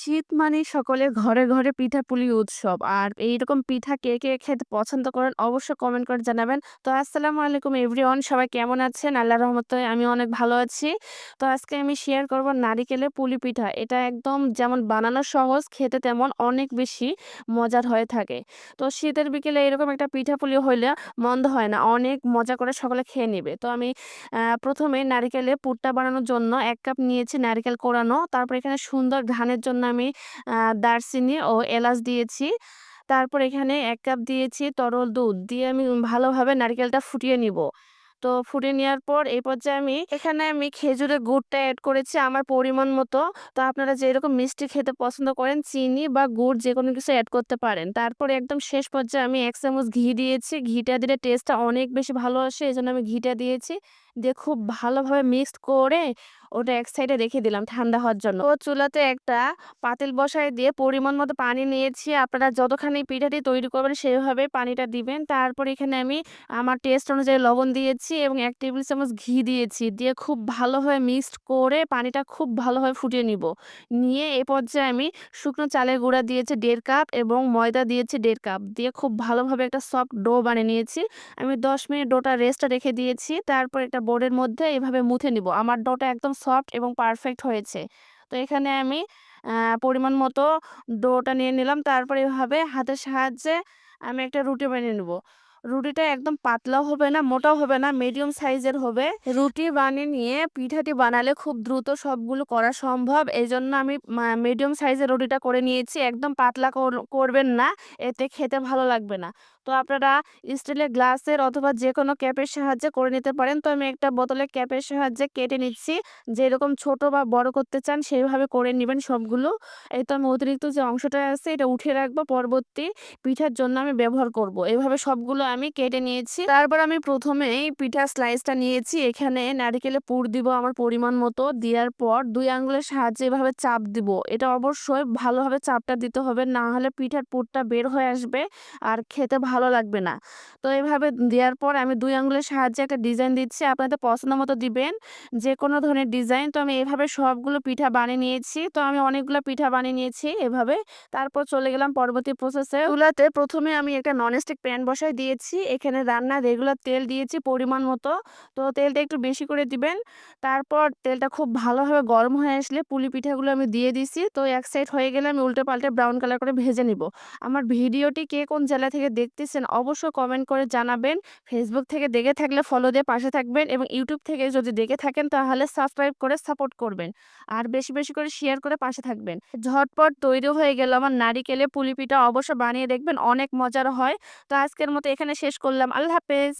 শীত মানে সকলের ঘরে, ঘরে পিঠাপুলি উৎসব। আর এইরকম পিঠা কে, কে খেতে পছন্দ করেন অবশ্যই কমেন্ট করে জানাবেন। তো আসসালামু আলাইকুম এভরিওয়ান সবাই কেমন আছেন? আল্লাহ রহমতে আমি অনেক ভালো আছি। তো আজকে আমি শেয়ার করব নারিকেলের পুলি পিঠা। এটা একদম যেমন বানানো সহজ, খেতে তেমন অনেক বেশি মজার হয়ে থাকে। তো শীতের বিকেলে এরকম একটা পিঠাপুলি হইলে মন্দ হয় না। অনেক মজা করে সকলে খেয়ে নেবে তো আমি আ ১ম এ নারিকেলের পুরটা বানানোর জন্য এক কাপ নিয়েছি নারিকেল কোড়ানো। তারপর এখানে সুন্দর ঘ্রাণের জন্য আমি দারচিনি ও এলাচ দিয়েছি। তারপর এখানে এক কাপ দিয়েছি তরল দুধ দিয়ে আমি ভালোভাবে নারকেলটা ফুটিয়ে নিব। তো ফুটিয়ে নেওয়ার পর এই পর্যায়ে আমি, এখানে আমি খেজুরের গুড়টা অ্যাড করেছি আমার পরিমাণ মতো। তো আপনারা যেরকম মিষ্টি খেতে পছন্দ করেন, চিনি বা গুড় যে কোনো কিছু অ্যাড করতে পারেন। তারপরে একদম শেষ পর্যায়ে আমি এক চামচ ঘি দিয়েছি। ঘিটা দিলে টেস্টটা অনেক বেশি ভালো আসে। এজন্য আমি ঘিটা দিয়েছি। দিয়ে খুব ভালোভাবে মিক্সড করে ওটা এক সাইডে রেখে দিলাম ঠান্ডা হওয়ার জন্য। তো চুলাতে একটা পাতিল বসায় দিয়ে পরিমাণ মতো পানি নিয়েছি। আপনারা যতখানি পিঠাটি তৈরি করবেন সেভাবে পানিটা দিবেন। তারপর এখানে আমি আমার টেস্ট অনুযায়ী লবণ দিয়েছি এবং এক টেবিল চামচ ঘি দিয়েছি। দিয়ে খুব ভালোভাবে মিক্সড করে পানিটা খুব ভালোভাবে ফুটিয়ে নিব। নিয়ে এ পর্যায়ে আমি শুকনো চালের গুঁড়া দিয়েছি ১.৫ কাপ এবং ময়দা দিয়েছি ১.৫ কাপ। দিয়ে খুব ভালোভাবে একটা সফট ডো বানিয়ে নিয়েছি। আমি ১০ মিনিট ডোটা রেস্টটা রেখে দিয়েছি। তারপর একটা বোর্ডের মধ্যে এভাবে মুথে নিব। আমার ডোটা একদম সফট এবং পারফেক্ট হয়েছে। তো এখানে আমি পরিমাণ মতো ডোটা নিয়ে নিলাম। তারপর এভাবে হাতের সাহায্যে আমি একটা রুটি বানিয়ে নিব। রুটিটা একদম পাতলাও হবে না, মোটাও হবে না, মিডিয়াম সাইজের হবে। রুটি বানিয়ে নিয়ে পিঠাটি বানালে খুব দ্রুত সবগুলো করা সম্ভব। এই জন্য আমি মিডিয়াম সাইজের রুটিটা করে নিয়েছি। একদম পাতলা কর করবেন না, এতে খেতে ভালো লাগবে না। তো আপনারা স্টিলের গ্লাসের অথবা যে কোনো ক্যাপের সাহায্যে করে নিতে পারেন। তো আমি একটা বোতলের ক্যাপের সাহায্যে কেটে নিচ্ছি। যেরকম ছোট বা বড় করতে চান সেইভাবে করে নেবেন সবগুলো। এই তো আমি অতিরিক্ত যে অংশটা আছে এটা উঠিয়ে রাখব পরবর্তী পিঠার জন্য আমি ব্যবহার করব। এভাবে সবগুলো আমি কেটে নিয়েছি। তারপর আমি ১ম এই পিঠার স্লাইসটা নিয়েছি। এখানে নারিকেলের পুর দিব আমার পরিমাণ মতো। দেওয়ার পর দুই আঙ্গুলের সাহায্যে এভাবে চাপ দিব। এটা অবশ্যই ভালোভাবে চাপটা দিতে হবে। না হলে পিঠার পুরটা বের হয়ে আসবে আর খেতে ভালো লাগবে না। তো এভাবে দেওয়ার পর আমি দুই আঙ্গুলের সাহায্যে একটা ডিজাইন দিচ্ছি। আপনাদের পছন্দ মতো দিবেন। যে কোনো ধরনের ডিজাইন। তো আমি এভাবে সবগুলো পিঠা বানিয়ে নিয়েছি। তো আমি অনেকগুলো পিঠা বানিয়ে নিয়েছি এভাবে। তারপর চলে গেলাম পরবর্তী প্রসেসে। ১ম এ আমি একটা ননস্টিক প্যান বসায় দিয়েছি। এখানে রান্নার রেগুলার তেল দিয়েছি পরিমাণ মতো। তো তেলটা একটু বেশি করে দিবেন। তারপর তেলটা খুব ভালোভাবে গরম হয়ে আসলে পুলি পিঠাগুলো আমি দিয়ে দিছি। তো এক সাইড হয়ে গেলে আমি উল্টে পাল্টে ব্রাউন কালার করে ভেজে নিব। আমার ভিডিওটি কে কোন জেলা থেকে দেখতেছেন অবশ্যই কমেন্ট করে জানাবেন। ফেসবুক থেকে দেখে থাকলে ফলো দিয়ে পাশে থাকবেন এবং ইউটিউব থেকে যদি দেখে থাকেন তাহলে সাবস্ক্রাইব করে সাপোর্ট করবেন। আর বেশি, বেশি করে শেয়ার করে পাশে থাকবেন। ঝটপট তৈরি হয়ে গেল আমার নারিকেলে পুলি পিঠা অবশ্যই বানিয়ে দেখবেন অনেক মজার হয়। তো আজকের মতো এখানে শেষ করলাম। আল্লাহ হাফেজ।